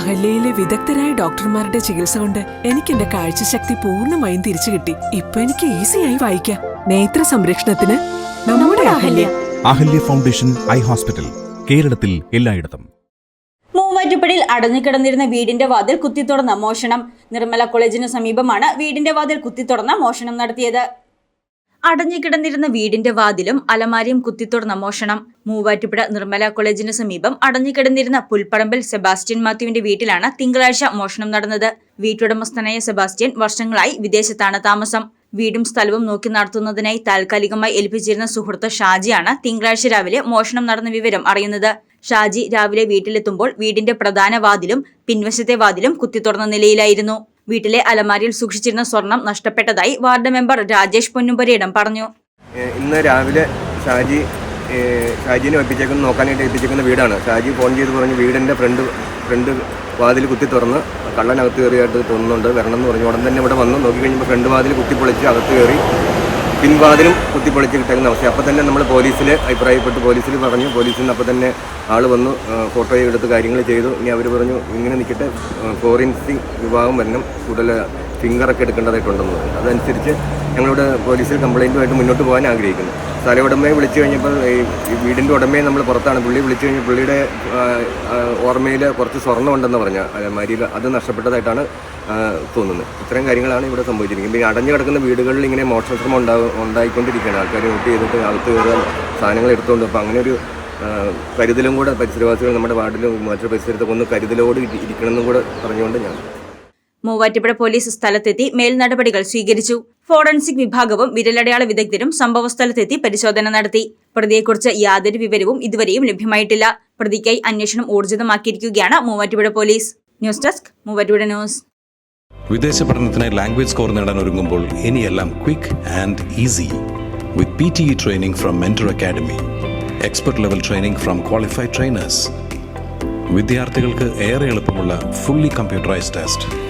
അഹല്യയിലെ വിദഗ്ധരായ ഡോക്ടർമാരുടെ ചികിത്സ കൊണ്ട് എനിക്ക് എന്റെ കാഴ്ചശക്തി പൂർണമായും തിരിച്ചു കിട്ടി. ഇപ്പൊ എനിക്ക് ഈസിയായി വായിക്കാം. നേത്ര സംരക്ഷണത്തിന് നമ്മുടെ Ahalya. Ahalya foundation eye hospital കേരളത്തിൽ എല്ലായിടത്തും. മൂവാറ്റുപടിയിൽ അടഞ്ഞുകിടന്നിരുന്ന വീടിന്റെ വാതിൽ കുത്തിത്തുറന്ന മോഷണം. നിർമ്മല കോളേജിന് സമീപമാണ് വീടിന്റെ വാതിൽ കുത്തിത്തുറന്ന മോഷണം നടത്തിയത്. അടഞ്ഞുകിടന്നിരുന്ന വീടിന്റെ വാതിലും അലമാരിയും കുത്തിത്തുറന്ന മോഷണം മൂവാറ്റുപുഴ നിർമ്മല കോളേജിന് സമീപം അടഞ്ഞുകിടന്നിരുന്ന പുൽപ്പടമ്പിൽ സെബാസ്റ്റ്യൻ മാത്യുവിന്റെ വീട്ടിലാണ് തിങ്കളാഴ്ച മോഷണം നടന്നത്. വീട്ടുടമസ്ഥനായ സെബാസ്റ്റ്യൻ വർഷങ്ങളായി വിദേശത്താണ് താമസം. വീടും സ്ഥലവും നോക്കി നടത്തുന്നതിനായി താൽക്കാലികമായി ഏൽപ്പിച്ചിരുന്ന സുഹൃത്ത് ഷാജിയാണ് തിങ്കളാഴ്ച രാവിലെ മോഷണം നടന്ന വിവരം അറിയുന്നത്. ഷാജി രാവിലെ വീട്ടിലെത്തുമ്പോൾ വീടിന്റെ പ്രധാന വാതിലും പിൻവശത്തെ വാതിലും കുത്തിത്തുറന്ന നിലയിലായിരുന്നു. വീട്ടിലെ അലമാരിയിൽ സൂക്ഷിച്ചിരുന്ന സ്വർണം നഷ്ടപ്പെട്ടതായി വാർഡ് മെമ്പർ രാജേഷ് പൊന്നുംപരയിടം പറഞ്ഞു. ഇന്ന് രാവിലെ ഷാജി ഷാജിനെ ഒപ്പിച്ചേക്കുന്ന നോക്കാനായിട്ട് എത്തിച്ചേക്കുന്ന വീടാണ്. ഷാജി ഫോൺ ചെയ്ത് പറഞ്ഞ് വീടിന്റെ ഫ്രണ്ട് ഫ്രണ്ട് വാതിൽ കുത്തി തുറന്ന് കള്ളനകത്ത് കയറിയായിട്ട് തോന്നുന്നുണ്ട് വരണം എന്ന് പറഞ്ഞു ഉടൻ തന്നെ ഇവിടെ വന്ന്. നോക്കി കഴിഞ്ഞപ്പോൾ ഫ്രണ്ട് വാതിൽ കുത്തിപ്പൊളിച്ച് അകത്ത് കയറി പിൻവാതിലും കുത്തിപ്പൊളിച്ച് കിട്ടുന്ന അവസ്ഥ അപ്പോൾ തന്നെ നമ്മൾ പോലീസിൽ അഭിപ്രായപ്പെട്ട്. പോലീസിൽ പറഞ്ഞു. പോലീസിൽ നിന്ന് അപ്പോൾ തന്നെ ആൾ വന്നു. ഫോട്ടോ എടുത്ത് കാര്യങ്ങൾ ചെയ്തു. ഇനി അവർ പറഞ്ഞു ഇങ്ങനെ നിൽക്കട്ടെ ഫോറൻസിക് വിഭാഗം വരണം. കൂടുതൽ ഫിംഗറൊക്കെ എടുക്കേണ്ടതായിട്ടുണ്ടെന്ന് പറഞ്ഞു. അതനുസരിച്ച് ഞങ്ങളിവിടെ പോലീസിൽ കംപ്ലയിന്റുമായിട്ട് മുന്നോട്ട് പോകാൻ ആഗ്രഹിക്കുന്നു. സ്ഥല ഉടമയെ വിളിച്ചു കഴിഞ്ഞപ്പോൾ ഈ വീടിന്റെ ഉടമയെ നമ്മൾ പുറത്താണ്. പുള്ളി വിളിച്ചു കഴിഞ്ഞാൽ പുള്ളിയുടെ ഓർമ്മയിൽ കുറച്ച് സ്വർണം ഉണ്ടെന്ന് പറഞ്ഞ അലമാരിയിൽ അത് നഷ്ടപ്പെട്ടതായിട്ടാണ് തോന്നുന്നത്. ഇത്തരം കാര്യങ്ങളാണ് ഇവിടെ സംഭവിച്ചിരിക്കുന്നത്. പിന്നെ അടഞ്ഞു കിടക്കുന്ന വീടുകളിൽ ഇങ്ങനെ മോഷണശ്രമം ഉണ്ടാവും ഉണ്ടായിക്കൊണ്ടിരിക്കുകയാണ്. ആൾക്കാർ നോട്ട് ചെയ്തിട്ട് അകത്ത് കയറുക സാധനങ്ങൾ എടുത്തുകൊണ്ട് അപ്പോൾ അങ്ങനെ ഒരു കരുതലും കൂടെ പരിസരവാസികൾ നമ്മുടെ വാർഡിലും മറ്റൊരു പരിസരത്തൊക്കെ ഒന്ന് കരുതലോട് ഇരി- ഇരിക്കണമെന്നും കൂടെ പറഞ്ഞുകൊണ്ട് ഞാൻ മൂവാറ്റുപുഴ പോലീസ് സ്ഥലത്തെത്തി മേൽ നടപടികൾ സ്വീകരിച്ചു. ഫോറൻസിക് വിഭാഗവും വിരലടയാള വിദഗ്ധരും സംഭവസ്ഥലത്തെത്തി പരിശോധന നടത്തി. പ്രതിയെക്കുറിച്ച് യാതൊരു വിവരവും ഇതുവരെയും ലഭ്യമായിട്ടില്ല. പ്രതിക്കായി അന്വേഷണം ഊർജിതമാക്കിയിരിക്കുകയാണ് Muvattupuzha police. News desk Muvattupuzha news. വിദേശ പഠനത്തിനായി ലാംഗ്വേജ് സ്കോർ നേടാൻ ഒരുങ്ങുമ്പോൾ ഇനിയെല്ലാം quick and easy. With P T E training from mentor academy expert level training from qualified trainers. വിദ്യാർത്ഥികൾക്ക് ഏറെ എളുപ്പമുള്ള ഫുള്ളി കമ്പ്യൂട്ടറൈസ്ഡ് ടെസ്റ്റ്.